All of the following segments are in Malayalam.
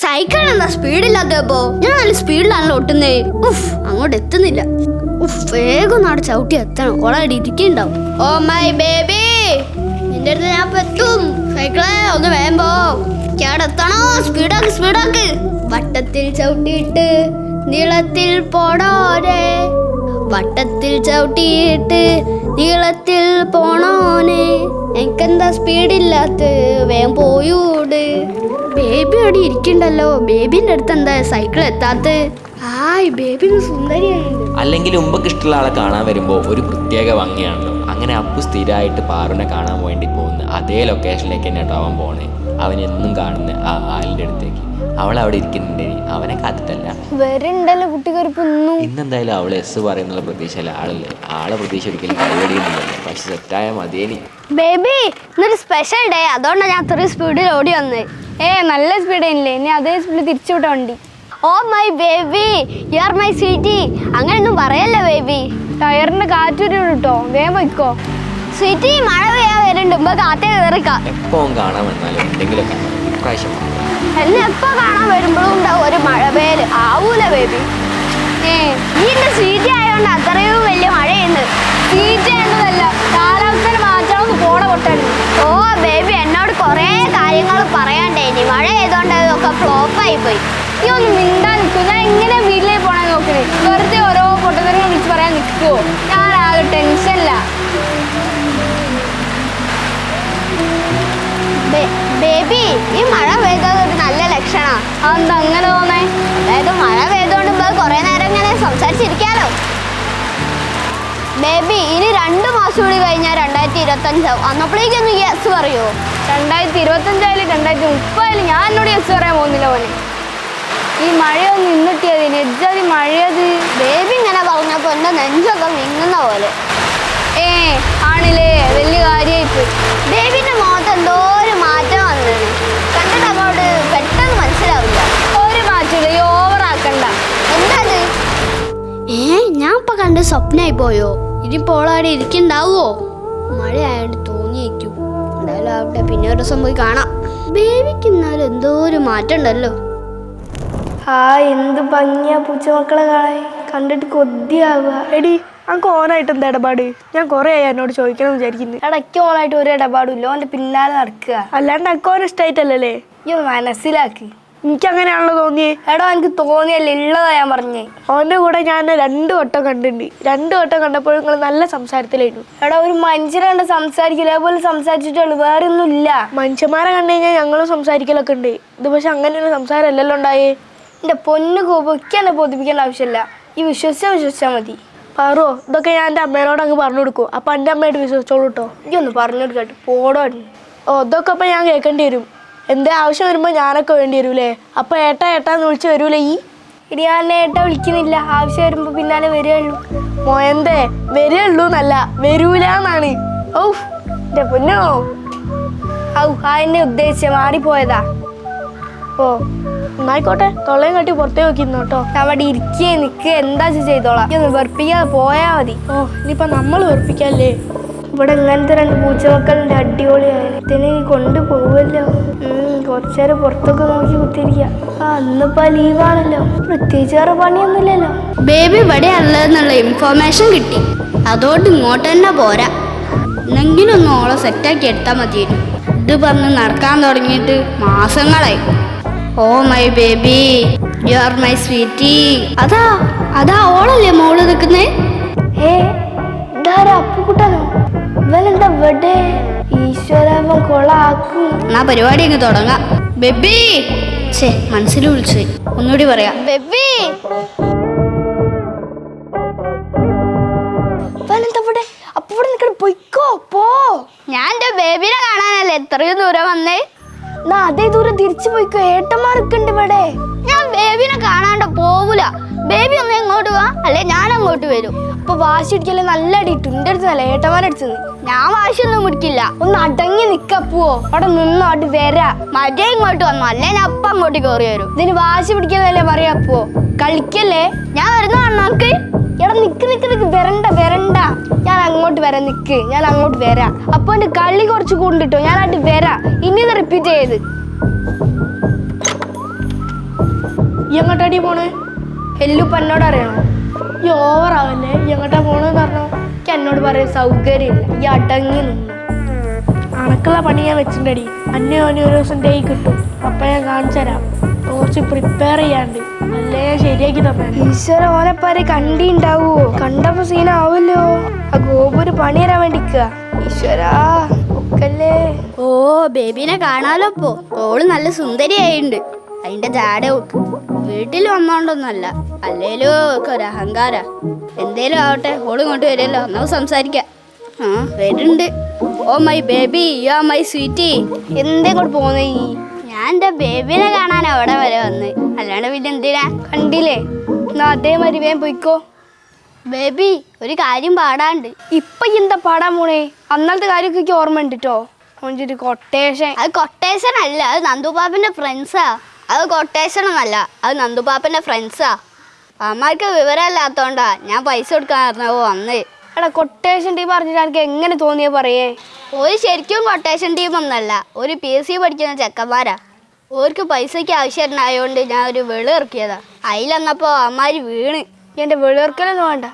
സൈക്കിൾ എന്താ സ്പീഡില്ലാത്തപ്പോ ഞാൻ നല്ല സ്പീഡിലാണല്ലോ ഒട്ടുന്നേ ഉഫ് അങ്ങോട്ട് എത്തുന്നില്ല. ഉഫ് വേഗം നാട് ചവിട്ടി എത്തണം. ഓളെ ഇരിക്കുന്നുണ്ടാവും ഓ മൈ ബേബി നിന്റെ അടുത്ത് ഞാൻ എത്തും. സൈക്കിളെ ഒന്ന് വേമ്പോ കേടെത്തണോ സ്പീഡാക്ക് സ്പീഡാക്ക്. വട്ടത്തിൽ ചവിട്ടിയിട്ട് നീളത്തിൽ പോടോരെ വട്ടത്തിൽ ചവിട്ടിയിട്ട് നീളത്തിൽ പോണോനെ. എനിക്കെന്താ സ്പീഡില്ലാത്ത വേഗം പോയൂട്. ബേബി അവിടെ ഇരിക്കണ്ടല്ലോ. ബേബിന്റെ അടുത്ത് എന്താ സൈക്കിൾ എത്താത്ത ഹായ് ബേബി സുന്ദരിയായിട്ടുണ്ട് അല്ലെങ്കിൽ ഉമ്പക്ക് ഇഷ്ടമുള്ള ആളെ കാണാൻ വരുമ്പോൾ ഒരു പ്രത്യേക ഭംഗിയാണല്ലോ. അങ്ങനെ അപ്പു സ്ഥിരമായിട്ട് പാറുനെ കാണാൻ വേണ്ടി പോകുന്ന അതേ ലൊക്കേഷനിലേക്ക് തന്നെ കേട്ടോ അവൻ പോണേ. അവൻ എന്നും കാണുന്ന ആ ആലിന്റെ അടുത്തേക്ക്. അവൾ അവിടെ ഇരിക്കുന്നുണ്ട്. അവനെ കാത്തിട്ടല്ല. വരുണ്ടല്ലോ കുട്ടികൾക്ക് ഇന്നും ഇന്നെന്തായാലും അവൾ എസ് പറയുന്നുള്ള പ്രതീക്ഷയില്ല ആളില്ല? ആളെ പ്രതീക്ഷ ഒരിക്കലും കൈവടിയുന്നില്ലല്ലോ പക്ഷെ സെറ്റായ മതിയേനി. ബേബി ഇന്നൊരു സ്പെഷ്യൽ ഡേ അതുകൊണ്ടാണ് ഞാൻ അത്രയും സ്പീഡിൽ ഓടി വന്നത് ഏ നല്ല സ്പീഡ് ഇല്ലേ ഇനി അതേ സ്പീഡിൽ തിരിച്ചു വിട്ട വണ്ടി. ഓ my baby you are my sweetie അങ്ങനെയൊന്നും പറയല്ലേ ബേബി. ടയറിന്റെ കാറ്റൊരു കിട്ടോ വേഗം വയ്ക്കോ സ്വീറ്റി മഴ പെയ്യാൻ വരുന്നുണ്ട് കാറ്റേ കയറിക്കാം എപ്പോഴും കാണാൻ വന്നാലും എന്തെങ്കിലുമൊക്കെ. ഇപ്രാവശ്യം എന്നെ എപ്പോ കാണാൻ വരുമ്പോഴും ഉണ്ടാവും ഒരു മഴ പേര് ആവൂല ബേബി ഏ നീ എന്റെ സീറ്റി ആയതുകൊണ്ട് അത്രയും വലിയ മഴയുണ്ട് സീറ്റ് എന്നതല്ല കാലാവസ്ഥ മാറ്റണമെന്ന് പോണ പൊട്ടാണ്. ഓ ബേബി എന്നോട് കുറേ കാര്യങ്ങൾ പറയാണ്ടേ. ഇനി മഴ ചെയ്തോണ്ട് ഫ്ലോപ്പ് ആയി പോയി. നീ ഒന്ന് മിണ്ടാൻ നിൽക്കും ഞാൻ എങ്ങനെ വീട്ടിലേക്ക് പോണേ നോക്കണേ വെറുതെ ഓരോ പൊട്ടത്തരം വിളിച്ച് പറയാൻ നിൽക്കുവോ ഞാൻ ആകെ ടെൻഷനില്ല ബേബി ഈ മഴ പെയ്തത് ഒരു നല്ല ലക്ഷണാ. അതെന്താ അങ്ങനെ തോന്നേ? അതായത് മഴ പെയ്തോണ്ട് കുറെ നേരം ഇങ്ങനെ സംസാരിച്ചിരിക്കാലോ. ബേബി ഇനി രണ്ട് മാസം കൂടി കഴിഞ്ഞാൽ രണ്ടായിരത്തി ഇരുപത്തി അഞ്ചാവും അന്നപ്പോഴേക്കൊന്ന് യെസ് പറയോ? രണ്ടായിരത്തി ഇരുപത്തഞ്ചായാലും രണ്ടായിരത്തി മുപ്പതായാലും ഞാൻ എന്നോട് യെസ് പറയാൻ പോകുന്നില്ല പോലെ ഈ മഴയൊന്ന് നിന്നിട്ടിയത് നെജ്ജത് മഴയത്. ബേബി ഇങ്ങനെ പറഞ്ഞപ്പോ എന്റെ നെഞ്ചൊക്കെ വിങ്ങുന്ന പോലെ. ഏ ആണില്ലേ വലിയ കാര്യമായിപ്പോയി ബേബിന്റെ മുഖത്ത് എന്തോ ഏ ഞാൻ ഇപ്പൊ കണ്ട് സ്വപ്നമായി പോയോ? ഇനി പോളാടെ ഇരിക്കണ്ടാവോ? മഴയായോണ്ട് തോന്നിയേക്കും എന്തായാലും അവിടെ പിന്നെ ഒരു ദിവസം പോയി കാണാം. ബേബിക്ക് എന്നാലും എന്തോ ഒരു മാറ്റം ഉണ്ടല്ലോ. ആ എന്ത് ഭംഗിയാ പൂച്ചമക്കളെ കാണാൻ. കണ്ടിട്ട് കൊതിയാവുക. എടി അങ്ങ് ഓനായിട്ട് എന്താ ഇടപാട്? ഞാൻ കുറേ ആയി എന്നോട് ചോദിക്കണം വിചാരിക്കുന്നു. ഇടയ്ക്ക് ഓണായിട്ട് ഒരു ഇടപാടും ഇല്ല. ഓന്റെ പിന്നാലെ നടക്കുക. അല്ലാണ്ട് അക്കോനെ ഈ ഒന്ന് മനസ്സിലാക്കി. എനിക്ക് അങ്ങനെയാണല്ലോ തോന്നിയേ. എടോ എനിക്ക് തോന്നിയല്ല ഉള്ളതാ ഞാൻ പറഞ്ഞേ. ഓന്റെ കൂടെ ഞാൻ രണ്ട് വട്ടം കണ്ടിട്ടുണ്ട്. രണ്ട് വട്ടം കണ്ടപ്പോൾ നിങ്ങൾ നല്ല സംസാരത്തിലായിരുന്നു. എടാ ഒരു മനുഷ്യരെ കണ്ട് സംസാരിക്കില്ല. അതുപോലെ സംസാരിച്ചിട്ടുള്ളൂ. വേറെ ഒന്നും ഇല്ല മനുഷ്യന്മാരെ കണ്ടു കഴിഞ്ഞാൽ ഞങ്ങളും സംസാരിക്കലൊക്കെ ഉണ്ട്. ഇത് പക്ഷെ അങ്ങനെയൊരു സംസാരമല്ലല്ലോ ഉണ്ടായേ. എന്റെ പൊന്ന് കോപൊക്കെ എന്നെ ബോധിപ്പിക്കേണ്ട ആവശ്യമില്ല. ഈ വിശ്വസിച്ചാൽ വിശ്വസിച്ചാൽ മതി. പറോ ഇതൊക്കെ ഞാൻ എന്റെ അമ്മേനോട് അങ്ങ് പറഞ്ഞു കൊടുക്കും. അപ്പം എന്റെ അമ്മയായിട്ട് വിശ്വസിച്ചോളൂ കേട്ടോ ഈ ഒന്ന് പറഞ്ഞു കൊടുക്കട്ടെ പോടോ. ഓ ഇതൊക്കെ അപ്പം ഞാൻ കേൾക്കേണ്ടി വരും. എന്തേ ആവശ്യം വരുമ്പോൾ ഞാനൊക്കെ വേണ്ടി വരൂലേ? അപ്പം ഏട്ട ഏട്ടാന്ന് വിളിച്ച് വരൂലേ ഈ? ഇനി ഞാൻ ഏട്ടാ വിളിക്കുന്നില്ല. ആവശ്യം വരുമ്പോൾ പിന്നാലെ വരികയുള്ളൂ മോയന്തേ വരുള്ളൂ എന്നല്ല വരൂല എന്നാണ് ഔഫ് എന്റെ പൊന്നോ. ഔ ആ എന്നെ ഉദ്ദേശിച്ച മാറിപ്പോയതാ. ഓ എന്നായിക്കോട്ടെ. തൊള്ളയും കട്ടി പുറത്തേ നോക്കിയിരുന്നു കേട്ടോ അവിടെ ഇരിക്കേ നിൽക്കുക എന്താ ചെയ്തോളാം. വെറുപ്പിക്കാതെ പോയാ മതി. ഓ ഇനിയിപ്പോൾ നമ്മൾ ഉറപ്പിക്കല്ലേ ഇവിടെ ഇങ്ങനത്തെ രണ്ട് പൂച്ചമക്കളുണ്ട് അടിപൊളിയായി. ഇതിനെ കൊണ്ടുപോകുമല്ലോ കുറച്ചേരം പുറത്തൊക്കെ നോക്കി കുത്തിരിക്കുക ആ ഇന്നിപ്പോ ലീവാണല്ലോ പ്രത്യേകിച്ച് വേറെ പണിയൊന്നുമില്ലല്ലോ. ബേബി ഇവിടെ അല്ലെന്നുള്ള ഇൻഫോർമേഷൻ കിട്ടി. അതുകൊണ്ട് ഇങ്ങോട്ട് തന്നെ പോരാ. എന്നെങ്കിലും ഒന്ന് ഓളെ സെറ്റാക്കി എടുത്താൽ മതിയായിരുന്നു ഇത് പറഞ്ഞ് നടക്കാൻ തുടങ്ങിയിട്ട് മാസങ്ങളായി. ഓ my baby you are my sweetie അതാ അതാ ഓളല്ലേ മോൾ നിൽക്കുന്നേ? ഏ ഇതാരാ അപ്പുക്കുട്ടനോ ഇവനെന്താ ഇവിടെ? ഈശ്വരവൻ കൊളാക്കും. എന്നാ പരിപാടി അങ്ങ് തുടങ്ങാം. ബെബി! ഛേ മനസ്സിൽ വിളിച്ചു. ഒന്നുകൂടി പറയാം. ബെബി! ഇവനെന്താ ഇവിടെ? അപ്പൊ ഇവിടെ നിൽക്കണ പൊയ്ക്കോ പോ. ഞാൻ എന്റെ ബേബിനെ കാണാനല്ലേ? എത്രയും ദൂരം വന്നേ. അതേ ദൂരം തിരിച്ചു പോയിക്കോ. ഏട്ടന്മാർക്കുണ്ട് ഇവിടെ. ഞാൻ ബേബിനെ കാണാണ്ട് പോവൂല. ബേബി ഒന്ന് എങ്ങോട്ട് വാ അല്ലെ ഞാൻ അങ്ങോട്ട് വരും. അപ്പൊ വാശി ഇടിക്കല്ലേ നല്ല അടി. എന്റെ അടുത്ത് അടുത്തല്ല ഏട്ടന്മാരെ അടുത്ത് ഞാൻ വാശിയൊന്നും മുടിക്കില്ല ഒന്ന് അടങ്ങി നിക്കപ്പോ അവിടെ നിന്നോ അവിടെ വരാ. മറ്റേ ഇങ്ങോട്ട് വന്നു അല്ലേ ഞാൻ അപ്പ അങ്ങോട്ട് കയറി വരും. ഇതിന് വാശി പിടിക്കലല്ലേ പറയാ അപ്പോ. കളിക്കല്ലേ? ഞാൻ വരുന്ന നമുക്ക് എടാ നിക്ക് നിക്ക് നിക്ക്. വരണ്ട വരണ്ട. ഞാൻ അങ്ങോട്ട് വരാം നിക്ക്. ഞാൻ അങ്ങോട്ട് വരാം. അപ്പൊ എന്റെ കളി കുറച്ച് കൊണ്ടിട്ടോ ഞാൻ ആയിട്ട് വരാം. ഇനി റിപ്പീറ്റ് ചെയ്ത് എങ്ങോട്ടാടി പോണേ? എല്ലുപ്പ എന്നോട് അറിയണോ? ഈ ഓവറാവല്ലേ എങ്ങോട്ടാ പോണെന്ന് പറഞ്ഞോ? എനിക്ക് എന്നോട് പറയാൻ സൗകര്യമില്ല. ഈ അടങ്ങി നിന്ന്. അണക്കുള്ള പണി ഞാൻ വെച്ചിട്ടുണ്ടടി. ഓനെ ഒരു ദിവസം ഡേ കിട്ടും. അപ്പൊ ഞാൻ കാണിച്ചു തരാം കുറച്ച് പ്രിപ്പയർ ചെയ്യാണ്ട് നല്ല ശരിയാക്കി തന്നെ ഈശ്വര ഓനെപ്പാരെ കണ്ടിണ്ടാവോ കണ്ടപ്പോ സീനാവല്ലോ ആ ഗോപുര പണി തരാൻ വേണ്ടിക്കുക ഈശ്വരാ ഒക്കല്ലേ? ഓ ബേബിനെ കാണാലോ ഇപ്പോ. ഓൾ നല്ല സുന്ദരിയായിണ്ട്. അതിന്റെ ജാട നോക്ക് വീട്ടിൽ വന്നോണ്ടൊന്നല്ല അല്ലേലും ഒക്കെ ഒരു അഹങ്കാര. എന്തേലും ആവട്ടെ ഓൾ ഇങ്ങോട്ട് വരുമല്ലോ നമുക്ക് സംസാരിക്കാം. ആ വരുന്നുണ്ട്. ഓ my baby you're my sweetie എന്തേ കൂടെ പോന്നേ ഈ ഞാൻ എന്റെ ബേബിനെ കാണാൻ അവിടെ വരെ വന്ന്? അല്ലാണ്ട് പിന്നെ എന്തിനാ? കണ്ടില്ലേ? എന്നാ അതേമാതിരി വേഗം പോയിക്കോ. ബേബി ഒരു കാര്യം പാടാണ്ട്. ഇപ്പൊ എന്താ പാടാൻ പോണേ? അന്നത്തെ കാര്യമൊക്കെ എനിക്ക് ഓർമ്മ ഉണ്ടിട്ടോ കൊഞ്ചിട്ട് ഒരു കൊട്ടേഷൻ അത് കൊട്ടേഷൻ അല്ല അത് നന്ദുപാപ്പന്റെ ഫ്രണ്ട്സാ അത് കൊട്ടേഷൻ ഒന്നല്ല അത് നന്ദുപാപ്പന്റെ ഫ്രണ്ട്സാ അമ്മയ്ക്ക് വിവരമില്ലാത്തോണ്ടാ ഞാൻ പൈസ കൊടുക്കാൻ പറഞ്ഞപ്പോ വന്ന്. എടാ കൊട്ടേഷൻ ടീം പറഞ്ഞിട്ട് എനിക്ക് എങ്ങനെ തോന്നിയ പറയേ? ഒരു ശരിക്കും കൊട്ടേഷൻ ടീം ഒന്നല്ല ഒരു പി എസ് സി പഠിക്കുന്ന ചെക്കന്മാരാ. ഓർക്ക് പൈസയ്ക്ക് ആവശ്യമായതുകൊണ്ട് ഞാൻ ഒരു വെളി ഇറക്കിയതാ അമ്മാര് വീണ്. എന്റെ വെളിയിറക്കലൊന്നും വേണ്ട.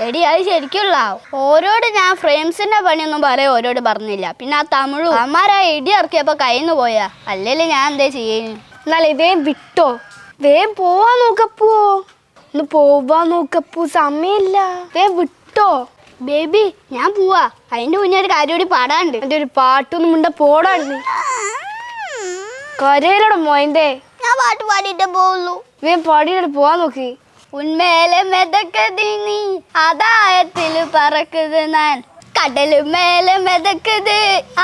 എടി അത് ശരിക്കുള്ള. ഓരോട് ഞാൻ ഫ്രെയിംസിന്റെ പണിയൊന്നും പറയാൻ ഓരോട് പറഞ്ഞില്ല. പിന്നെ ആ തമിഴ് അമ്മാരാ ഇടി ഇറക്കിയപ്പോ കയ്യിന്ന് പോയാ. അല്ലെങ്കിൽ ഞാൻ എന്താ ചെയ്യുന്നു എന്നാലും ഇതേ വിട്ടോ. വേഗം പോവാൻ നോക്കപ്പോ. ഒന്ന് പോവാൻ നോക്കപ്പോ സമയമില്ല. വേഗം വിട്ടോ. ബേബി ഞാൻ പോവാ. അതിന്റെ മുന്നേ ഒരു കാര്യം കൂടി പാടാണ്ട് എന്റെ ഒരു പാട്ടൊന്നും മുണ്ട പോടാണ്ട് കരയിലൂടെ മോയിന്റെ ഞാൻ പാട്ട് പാടിയിട്ടേ പോകുന്നു വേഗം പാടിയിട്ട് പോവാൻ നോക്കി. ഉന്മേലെ മെതക്കതി നീ അതായത്തിൽ പറക്കുന്നത് ഞാൻ. കടലുമേലെ മെതക്കത്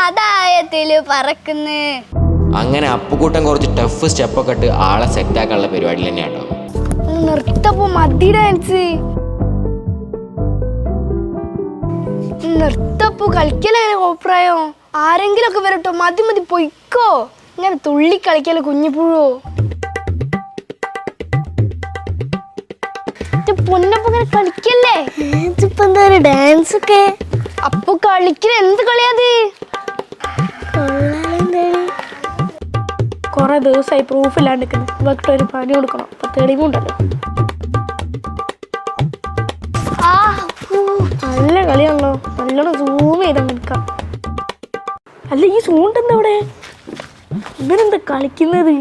അതായത്തിൽ പറക്കുന്നു. അങ്ങനെ അപ്പുകൂട്ടം കുറച്ച് ടഫ് സ്റ്റെപ്പൊക്കെ ഇട്ട് ആളെ സെറ്റാക്കാനുള്ള പരിപാടി തന്നെയാണ് കേട്ടോ ഒന്ന് നിർത്തപ്പോ മതി ഡാൻസ് നിർത്തപ്പോ കളിക്കലോ അഭിപ്രായം ആരെങ്കിലും ഒക്കെ വരട്ടോ മതി മതി പൊയ്ക്കോ. ഇങ്ങനെ തുള്ളി കളിക്കൽ കുഞ്ഞിപ്പുഴോ പൊന്നപ്പോ ഇങ്ങനെ കളിക്കല്ലേ? ഇതിപ്പോ എന്താ ഒരു ഡാൻസ് ഒക്കെ അപ്പൊ കളിക്കൽ എന്ത് കളിയാത്? കുറെ ദിവസമായി പ്രൂഫ് ഇല്ലാണ്ട് ഇവർക്ക് ഒരു പനി കൊടുക്കണം. അപ്പൊ തെളിവുണ്ടല്ലോ നല്ല കളിയാണല്ലോ. നല്ലോണം സൂം ചെയ്താൽ നിൽക്കാം. അല്ല ഈ സൂണ്ടെന്താ അവിടെ? ഇവനെന്താ കളിക്കുന്നത്?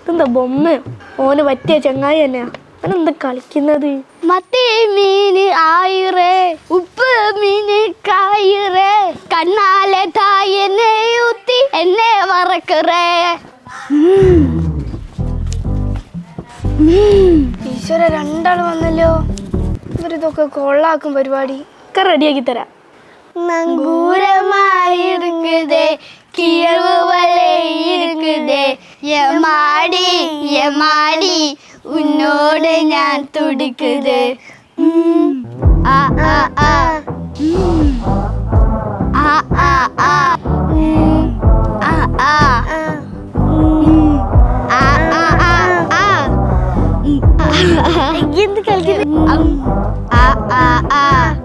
ഇതെന്താ ബൊമ്മയോ ഓന് പറ്റിയ ചങ്ങായി തന്നെയാ അവനെന്താ കളിക്കുന്നത്? മത്തേ മീന് ആയിരേ ഉപ്പ് മീന് കായിരേ കണ്ണാലെ തായനെ ഊത്തി എന്നെ വറക്കറേ. ഈശ്വര രണ്ടാൾ വന്നല്ലോ. ഇവരിതൊക്കെ കൊള്ളാക്കും പരിപാടി. ഒക്കെ റെഡിയാക്കി തരാം. നങ്കൂരമായിരിക്കുതേ കിഴവ് വലെ ഇരിക്കുതേ യമാടി യമാടി ഉന്നോട് ഞാൻ തുടിക്കുത്. എന്ത് കളിക്കുന്നു? ആ ആ ആ.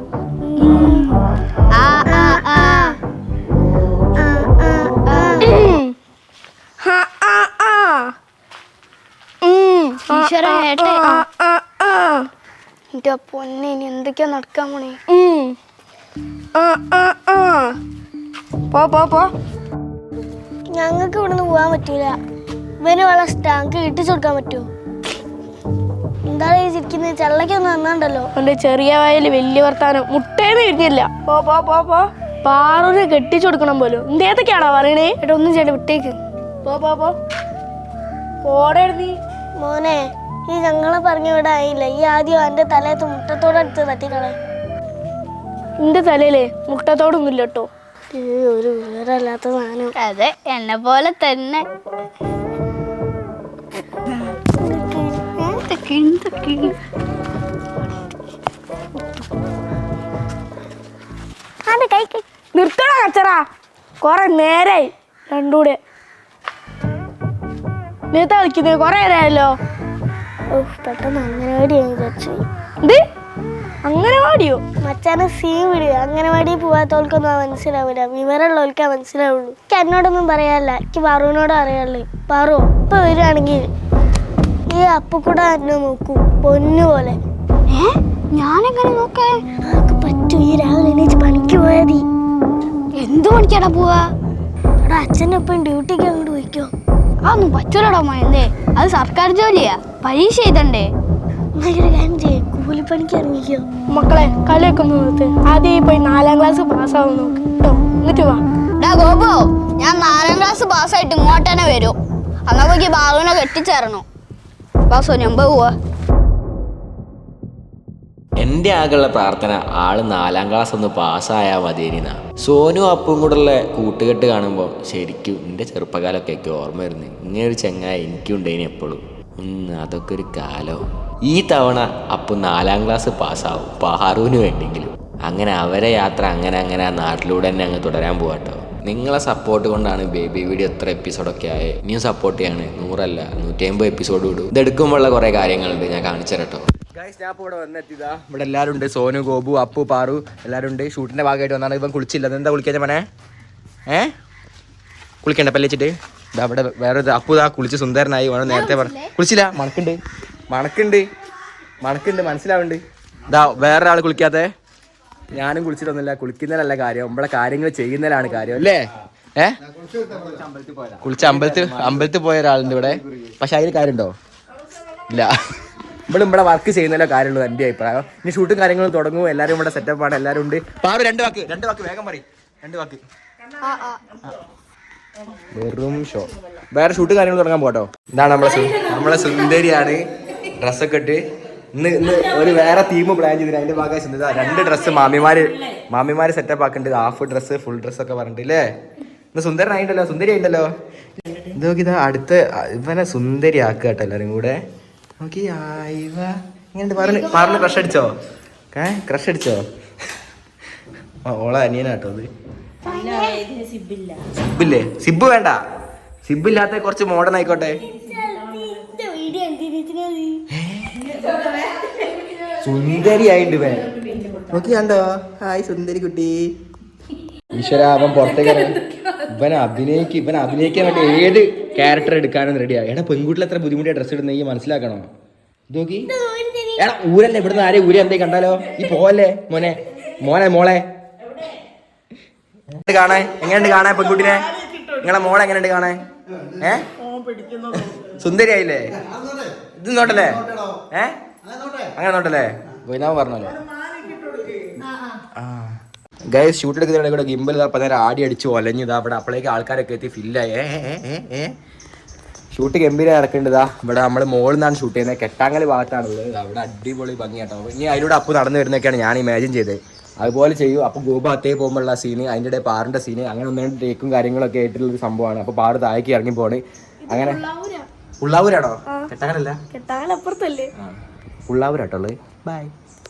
എന്റെ പൊന്നെ ഇനി എന്തൊക്കെയാ നടക്കാൻ പോണേ പോ പോ പോ ഞങ്ങൾക്ക് ഇവിടുന്ന് പോകാൻ പറ്റൂല ഇവന് വളരെ സ്റ്റാങ്ക് കിട്ടിച്ചു കൊടുക്കാൻ പറ്റുമോ എന്താ ഈ ചിരിക്കുന്നത് ചെള്ളക്കൊന്നും നന്നാണ്ടല്ലോ ചെറിയ വയൽ വലിയ വർത്താനം മുട്ടേന്ന് ഇരുന്നില്ല പോ പോ പോ പോ. പാറൂര് കെട്ടിച്ചു കൊടുക്കണം പോലും. എന്തേതൊക്കെയാണോ പറയണേ? എടാ ഒന്നും ചെയ്യണ്ട വിട്ടേക്ക്. പോ പോ പോ. പോടെ നീ മോനെ ഈ ഞങ്ങളെ പറഞ്ഞു ആയില്ല. ഈ ആദ്യം എന്റെ തലയത്ത് മുട്ടത്തോടടുത്ത് തട്ടിക്കളെ. എന്റെ തലയിലെ മുട്ടത്തോടൊന്നുമില്ല കേട്ടോ. ഒരു വിവരമല്ലാത്ത സാധനം. അതെ എന്നെ പോലെ തന്നെ. നിർത്തണ കച്ചറ? കുറെ നേരായി. രണ്ടൂടെ. നേരത്തെ കളിക്കുന്നത് കൊറേ നേരമായല്ലോ പെട്ടെന്ന് അങ്ങനെ വിചാരിച്ചു ഇത് അംഗനവാടിയോ? മച്ചാനെ സീൻ വിടുക അംഗനവാടി പോവാത്തവർക്കൊന്നും മനസ്സിലാവില്ല. വിവരമുള്ളവർക്കേ മനസ്സിലാവുള്ളൂ. എനിക്ക് എന്നോടൊന്നും പറയാനില്ല. എനിക്ക് പാറുവിനോട് അറിയാനുള്ളൂ പറു ഇപ്പൊ വരികയാണെങ്കിൽ ഈ അപ്പു കൂടെ എന്നെ നോക്കൂ. പൊന്നു പോലെ ഞാനെങ്ങനെ നോക്കേ? പറ്റും ഈ രാവിലെ എണീച്ച് പണിക്ക് പോയാതി എന്തു പണിക്കാടാ പോവാ? അവിടെ അച്ഛന്റെ ഡ്യൂട്ടിക്ക് അങ്ങോട്ട് പോയിക്കോ. അതൊന്നും പറ്റൂലടാ മോയന്തേ. അത് സർക്കാർ ജോലിയാ. പരീക്ഷ എഴുതണ്ടേ? ഭയങ്കര കാര്യം ചെയ്യും കൂലിപ്പണിക്ക് ഇറങ്ങിക്കോ. മക്കളെ കളിയൊക്കെ ഒന്ന് നിർത്ത്. ആദ്യം പോയി നാലാം ക്ലാസ് പാസ്സാവും നോക്ക് കേട്ടോ എന്നിട്ട് വാ. ഡാ ഗോപോ ഞാൻ നാലാം ക്ലാസ് പാസ്സായിട്ട് ഇങ്ങോട്ട് തന്നെ വരും അങ്ങപ്പോക്ക് ബാബുവിനെ കെട്ടിച്ചേരണോ ബാസോ ഞാൻ പോവാ എന്റെ ആകെയുള്ള പ്രാർത്ഥന ആൾ നാലാം ക്ലാസ് ഒന്ന് പാസ്സായാൽ മതിയെന്നാ സോനു അപ്പും കൂടെയുള്ള കൂട്ടുകെട്ട് കാണുമ്പോൾ ശരിക്കും എന്റെ ചെറുപ്പകാലമൊക്കെ ഓർമ്മ വരുന്നു. ഇങ്ങനെ ഒരു ചെങ്ങായി എനിക്കുണ്ടേനി എപ്പോഴും. അതൊക്കെ ഒരു കാലം. ഈ തവണ അപ്പു നാലാം ക്ലാസ് പാസ്സാവും പാറുവിന് വേണ്ടെങ്കിലും. അങ്ങനെ അവരെ യാത്ര അങ്ങനെ അങ്ങനെ ആ നാട്ടിലൂടെ തന്നെ അങ്ങ് തുടരാൻ പോവാട്ടോ നിങ്ങളെ സപ്പോർട്ട് കൊണ്ടാണ് ബേബി വീഡിയോ എത്ര എപ്പിസോഡൊക്കെ ആയേ. ഇനിയും സപ്പോർട്ട് ചെയ്യാണ്. നൂറല്ല നൂറ്റി അമ്പത് എപ്പിസോഡ് വിടും ഇതെടുക്കുമ്പോഴുള്ള കുറേ കാര്യങ്ങളുണ്ട് ഞാൻ കാണിച്ചു തരട്ടോ ഗൈസ് ഞാൻ ഇപ്പോൾ ഇവിടെ വന്നെത്തിയതാ. ഇവിടെ എല്ലാവരും ഉണ്ട്. സോനു ഗോപു അപ്പു പാറു എല്ലാവരും ഉണ്ട്. ഷൂട്ടിന്റെ ഭാഗമായിട്ട് വന്നാണ്. ഇവൻ കുളിച്ചില്ല. എന്താ കുളിക്കാൻ മനെ ഏ? കുളിക്കണ്ട പല്ലിച്ചിട്ട്. അവിടെ വേറെ അപ്പു ഇതാ കുളിച്ച് സുന്ദരനായി. വേണം നേരത്തെ പറഞ്ഞു. കുളിച്ചില്ല? മണക്കുണ്ട്. മണക്കുണ്ട്. മണക്കുണ്ട്. മനസ്സിലാവുന്നുണ്ട് ഇതാ വേറെ ആൾ കുളിക്കാത്തെ. ഞാനും കുളിച്ചിട്ടൊന്നുമില്ല. കുളിക്കുന്നതിലല്ല കാര്യം. നമ്മളെ കാര്യങ്ങൾ ചെയ്യുന്നതിലാണ് കാര്യം അല്ലേ? ഏ? കുളിച്ച അമ്പലത്തിൽ അമ്പലത്തിൽ പോയ ഒരാളുണ്ട് ഇവിടെ. പക്ഷെ അതിന് കാര്യമുണ്ടോ? ഇല്ല. ഇവിടെ ഇവിടെ വർക്ക് ചെയ്യുന്നല്ലോ കാര്യമുള്ളൂ എന്റെ അഭിപ്രായം. ഇനി ഷൂട്ടും കാര്യങ്ങളും തുടങ്ങും. എല്ലാവരും ഇവിടെ സെറ്റപ്പ് ആണ് എല്ലാവരും ഉണ്ട്. പാറു രണ്ട് വാക്ക് രണ്ട് വാക്ക് വേഗം പറയും. രണ്ട് വാക്ക്. വെറും ഷോ വേറെ ഷൂട്ട് കാര്യങ്ങൾ തുടങ്ങാൻ പോട്ടോ ഇതാണ് നമ്മളെ നമ്മളെ സുന്ദരിയാണ്. ഡ്രസ്സൊക്കെ ഇട്ട് ഇന്ന് ഇന്ന് ഒരു വേറെ തീം പ്ലാൻ ചെയ്തിട്ട് അതിന്റെ ഭാഗമായി ചിന്തിത രണ്ട് ഡ്രസ്സ് മാമിമാര് മാമിമാര് സെറ്റപ്പ് ആക്കേണ്ടത് ഹാഫ് ഡ്രസ്സ് ഫുൾ ഡ്രസ്സ് ഒക്കെ പറഞ്ഞിട്ട് ഇല്ലേ? ഇന്ന് സുന്ദരനായിട്ടല്ലോ സുന്ദരി ആയിട്ടല്ലോ എന്തോ ഇതാ അടുത്ത ഇവനെ സുന്ദരി ആക്കുക കേട്ടോ എല്ലാരും കൂടെ. നോക്കി ആയിവ. ഇങ്ങനെ പറഞ്ഞ് പറഞ്ഞ് ക്രഷ് അടിച്ചോ? ഏ ക്രഷ് അടിച്ചോ? ഓള അനിയനാട്ടോ അത്. സിബില്ലേ. സിബ് വേണ്ട. സിബ് ഇല്ലാത്ത കുറച്ച് മോഡേൺ ആയിക്കോട്ടെ. സുന്ദരി ആയിട്ട് വേ നോക്കി കണ്ടോ? ഹായ് സുന്ദരി കുട്ടി. ഈശ്വര അവൻ പുറത്തേക്ക് ഇവൻ അഭിനയിക്ക് ഇവൻ അഭിനയിക്കാൻ വേണ്ടി ഏത് ക്യാരക്ടർ എടുക്കാനും റെഡിയാ എടാ പെൺകുട്ടിൽ എത്ര ബുദ്ധിമുട്ടിയ ഡ്രസ്സ് ഇടുന്ന ഈ മനസ്സിലാക്കണോ? നോക്കി. എടാ ഊരല്ല ഇവിടുന്ന് ആരെയും? ഊരെ എന്തേ കണ്ടാലോ? ഈ പോവല്ലേ മോനെ? മോനെ മോളെ? കാണേ കാണാൻ? എങ്ങനെയുണ്ട് കാണാൻ പെൺകുട്ടിനെ? നിങ്ങളെ മോളെ എങ്ങനെയുണ്ട് കാണാൻ? ഏ? സുന്ദരിയായില്ലേ? ഇത് നോട്ടല്ലേ? ഏ? അങ്ങനെ നോട്ടല്ലേ? ഞാൻ പറഞ്ഞല്ലേ ആ. ഗൈസ് ഷൂട്ട് എടുക്കുന്നതിനിടെ കൂടെ ഗിമ്പിൽ അപ്പം നേരം ആടി അടിച്ച് ഒലഞ്ഞു ഇതാ അവിടെ അപ്പോഴേക്ക് ആൾക്കാരൊക്കെ എത്തി ഫില്ലായി ഷൂട്ട് ഗംഭീരം നടക്കേണ്ടതാ ഇവിടെ നമ്മൾ മോളിൽ നിന്നാണ് ഷൂട്ട് ചെയ്യുന്നത്. കെട്ടാങ്ങൽ ഭാഗത്താണുള്ളത്. അവിടെ അടിപൊളി ഭംഗിയാട്ടോ. ഇനി അതിലൂടെ അപ്പ് നടന്നു വരുന്നൊക്കെയാണ് ഞാൻ ഇമാജിൻ ചെയ്തത്. അതുപോലെ ചെയ്യും. അപ്പോൾ ഗോപ അത്തേ പോകുമ്പോഴുള്ള സീന് അതിന്റെ ഇടയിൽ പാറിന്റെ സീന് അങ്ങനെ ഒന്നും ടേക്കും കാര്യങ്ങളൊക്കെ ആയിട്ടുള്ള ഒരു സംഭവമാണ്. അപ്പോൾ പാറ് താഴേക്ക് ഇറങ്ങി പോണ് അങ്ങനെ. ഉള്ളാവൂരാണോ കെട്ടാങ്ങലല്ല? ഉള്ളാവൂരാട്ടോ ബൈ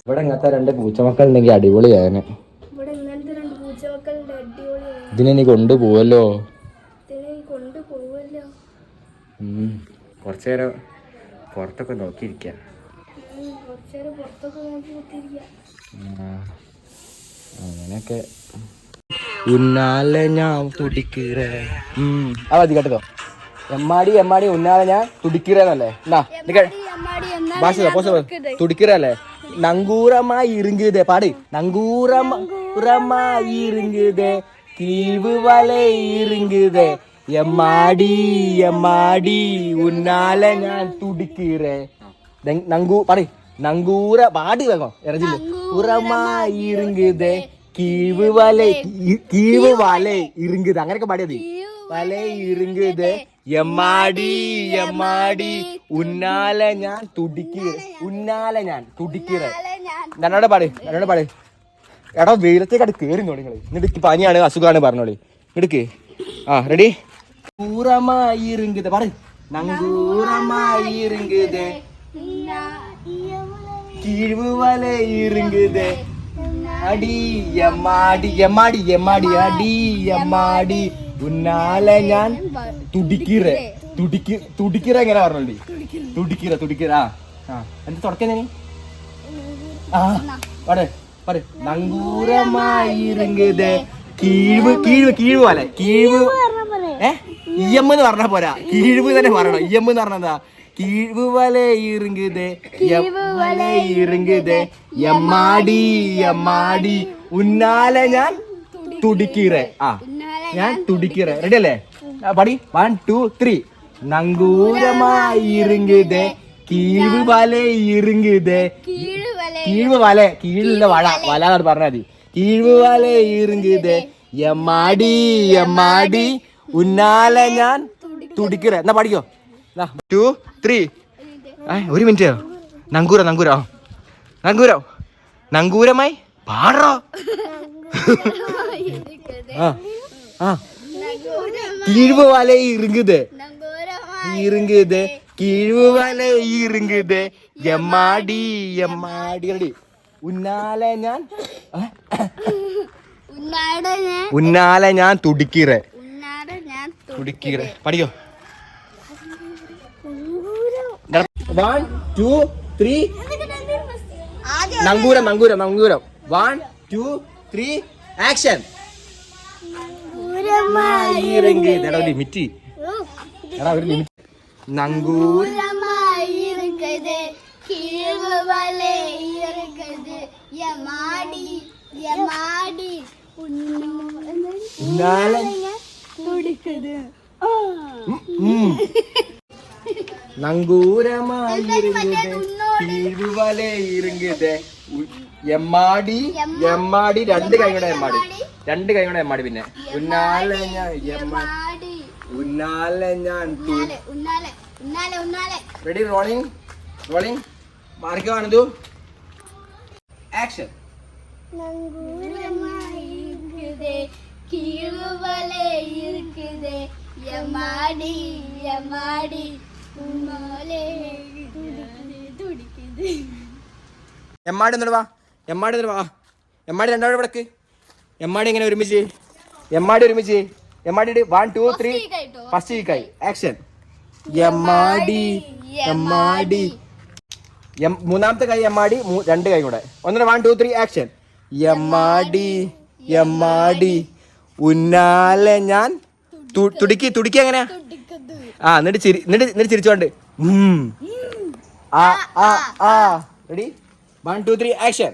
ഇവിടെ ഇങ്ങനത്തെ രണ്ട് പൂച്ചമക്കൾ ഉണ്ടെങ്കിൽ അടിപൊളിയാണ് ഇവിടെ ഇങ്ങനത്തെ രണ്ട് പൂച്ചമക്കളുടെ അടിപൊളിയാണ് ഇതിനെ നീ കൊണ്ടുപോവല്ലോ. കുറച്ച് നേരം പുറത്തൊക്കെ നോക്കിയിരിക്കാം. അങ്ങനെയൊക്കെ. ഉന്നാലെ ഞാൻ തുടിക്കറേ. ആ മതി കേട്ടോ എമ്മാടി എമ്മാടി ഉന്നാലെ ഞാൻ തുടിക്കറേന്നല്ലേ? എന്നാ നിക്ക. நங்கூரமாய் இருங்குதே பாடு. நங்கூரமாய் இருங்குதே தீவு வலை இருங்குதே. எம்மாடி எம்மாடி உன்னால நான் துடிக்கிறேன். நங்கூ பாடு. நங்கூர பாடு வேகம் இறஞ்சில உரமாய் இருங்குதே கீவு வலை கீவு வலை இருங்குது. அங்கே இருக்க பாடியது വല എമ്മാടി എമ്മാടി. ഉന്നാല ഞാൻ തുടിക്കീറ് ഉന്നാല ഞാൻ തുടിക്കീറ് നന്നോട് പാട് നന്നോട് പാട്. എടാ വെയിലത്തേക്കാട് കയറിന്നോ നിങ്ങൾ എന്നിട്ട് പനിയാണ് അസുഖമാണ് പറഞ്ഞോളി. എടുക്ക് ആ റെഡി ദൂരമായി ഇറുങ്കുത് പറ നങ്കൂറമായി ഇറുങ്കുത് കിഴിവ് വല ഇറുങ്കുത് അടി എമ്മാടി എമ്മാടി എമ്മാടി അടി എമ്മാടി. ഉന്നാലെ ഞാൻ തുടിക്കിറ. തുടിക്കി തുടിക്കിറ എങ്ങനെ പറഞ്ഞോണ്ടി? തുടിക്കിറ തുടിക്കിറ. ആ ആ. എന്ത് തുടക്കം നീ? ആ പറ പറ നങ്കൂരമായിരുന്നത് കീഴ്വ് കീഴ്വ് കീഴ്വ് പോലെ. കീഴ്വ്. ഏ? ഇയമ്മ എന്ന് പറഞ്ഞാ പോരാ. കീഴ്വ് തന്നെ പറയണം ഇയമ്മ എന്ന് പറഞ്ഞാ ഇരുങ്ങുത് വല ഇരുങ്ങുത് എമ്മാടി എമ്മാടി ഉന്നാലെ ഞാൻ തുടിക്കീറേ. ആ. ഞാൻ തുടിക്കീറേ. റെഡി അല്ലേ? പടി വൺ ടു ത്രീ നങ്കൂരമായി ഇരുങ്ങുത് കീഴ്വ് വല ഇരുങ്ങുത് കീഴ് വല കീഴിലുള്ള വല വല എന്നാണ് പറഞ്ഞാൽ മതി. കീഴ് വല ഇരുങ്ങുത് എമ്മാടി എമ്മാടി ഉന്നാലെ ഞാൻ തുടിക്കറ. എന്നാ പഠിക്കോ ടു ത്രീ ഒരു മിനിറ്റ് നങ്കൂര നങ്കൂര. നങ്കൂര നങ്കൂരോ. നങ്കൂരമായി പാടോ ആ. കീഴ്വ് വല ഇറങ്ങുത് ഇറങ്ങുത് കിഴിവ് വല ഇറങ്ങുത് എമ്മാടി എമ്മാടി. ഉന്നാല ഉന്നാലെ ഞാൻ ഉന്നാല ഞാൻ തുടിക്കീറേ. തുടിക്കീറേ. പഠിക്കോ. വൺ ടു ത്രീ നങ്കൂരം നങ്കൂരം നങ്കൂരം. വൺ ടു ത്രീ ആക്ഷൻ നങ്കൂരമായിറങ്ങ് എടാ ഒരു ലിമിറ്റ്. എടാ ഒരു ലിമിറ്റ് നങ്കൂർ നങ്കൂരമായിറങ്ങത് എമ്മാടി എമ്മാടി രണ്ട് കൈകളുടെ എമ്മാടി രണ്ട് കൈ കൊണ്ട് എമ്മാടി പിന്നെ. റെഡി റോളിംഗ് റോളിംഗ് മാറിക്കോ ആക്ഷൻ എമ്മാടി എന്നിട്ട് വാ. എമ്മാടി എന്നിട്ട് വാ. എമ്മാടി രണ്ടാമത് വിടക്ക്. എമ്മാടി എങ്ങനെ ഒരുമിച്ച്? എമ്മാടി ഒരുമിച്ച്. എമ്മാടി വൺ ടു ത്രീ ഫസ്റ്റ് വീക്കായി കൈ ആക്ഷൻ എമ്മാടി എമ്മാടി. എം- മൂന്നാമത്തെ കൈ എമ്മാടി രണ്ട് കൈ കൂടെ. ഒന്നര വൺ ടു ത്രീ ആക്ഷൻ എമ്മാടി എമ്മാടി. ഉന്നാലെ ഞാൻ തുടുക്കി തുടുക്കി തുടിക്ക് എങ്ങനെയാ? ആ എന്നിട്ട് ചിരി എന്നിട്ട് എന്നിട്ട് ചിരിച്ചോണ്ട്. ആ ആ ആ. Ready one two three action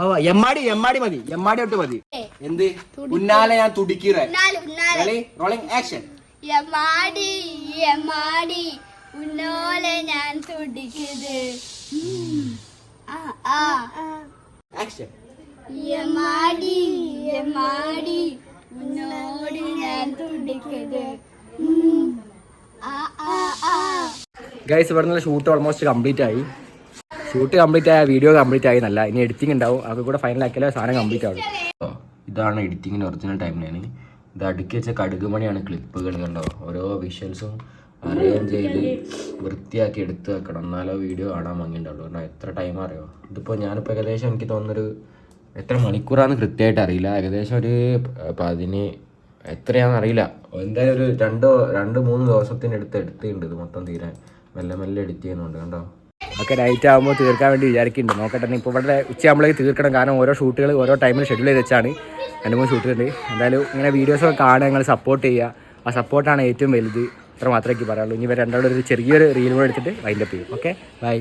എമ്മാടി എമ്മാടി മതി. എമ്മാടി ഒട്ട് മതി. എന്ത്? ഉന്നാലെ ഞാൻ തുടിക്കീറ. ആക്ഷൻ ഗൈസ് ഇവിടെ നിന്നുള്ള ഷൂട്ട് ഓൾമോസ്റ്റ് കംപ്ലീറ്റ് ആയി. ഷൂട്ട് കംപ്ലീറ്റ് ആയ വീഡിയോ കംപ്ലീറ്റ് ആയി. നല്ല ഇനി എഡിറ്റിംഗ് ഉണ്ടാവും. അത് കൂടെ ഫൈനൽ ആക്കിയാലേ സാധനം കംപ്ലീറ്റ് ആവും ഇതാണ് എഡിറ്റിങ്ങിന്റെ ഒറിജിനൽ ടൈം ലൈൻ ഇത് അടുക്കി വെച്ച കടുകുമണിയാണ് ക്ലിപ്പുകൾ കണ്ടോ? ഓരോ വിഷ്വൽസും അറേഞ്ച് ചെയ്ത് വൃത്തിയാക്കി എടുത്ത് വെക്കണം. എന്നാലോ വീഡിയോ കാണാൻ ഭംഗിയുണ്ടാവുള്ളൂ. കാരണം എത്ര ടൈം അറിയോ? ഇതിപ്പോൾ ഞാനിപ്പോൾ ഏകദേശം എനിക്ക് തോന്നുന്നൊരു എത്ര മണിക്കൂറാന്ന് കൃത്യമായിട്ട് അറിയില്ല. ഏകദേശം ഒരു പതിന് എത്രയാണെന്ന് അറിയില്ല. എന്തായാലും ഒരു രണ്ടോ രണ്ട് മൂന്ന് ദിവസത്തിനടുത്ത് എടുത്തിട്ടുണ്ട് ഇത് മൊത്തം തീരാൻ. മെല്ലെ മെല്ലെ എഡിറ്റ് ചെയ്യുന്നുണ്ട്. കണ്ടോ? ഒക്കെ നൈറ്റ് ആകുമ്പോൾ തീർക്കാൻ വേണ്ടി വിചാരിക്കുന്നുണ്ട് നോക്കട്ടെ ഇപ്പോൾ ഇവിടെ ഉച്ചയാകുമ്പോഴേക്ക് തീർക്കണം. കാരണം ഓരോ ഷൂട്ടുകൾ ഓരോ ടൈമിൽ ഷെഡ്യൂൾ ചെയ്ത് വെച്ചാണ് രണ്ട് മൂന്ന് ഷൂട്ടുണ്ട് എന്തായാലും ഇങ്ങനെ വീഡിയോസൊക്കെ കാണുക നിങ്ങൾ സപ്പോർട്ട് ചെയ്യുക. ആ സപ്പോർട്ടാണ് ഏറ്റവും വലുത്. അത്ര മാത്രമേ എനിക്ക് പറയാനുള്ളൂ. ഇനി ഇവർ രണ്ടാളും ഒരു ചെറിയൊരു റീൽ കൂടെ എടുത്തിട്ട് വൈൻഡപ്പ് ചെയ്യും. Okay bye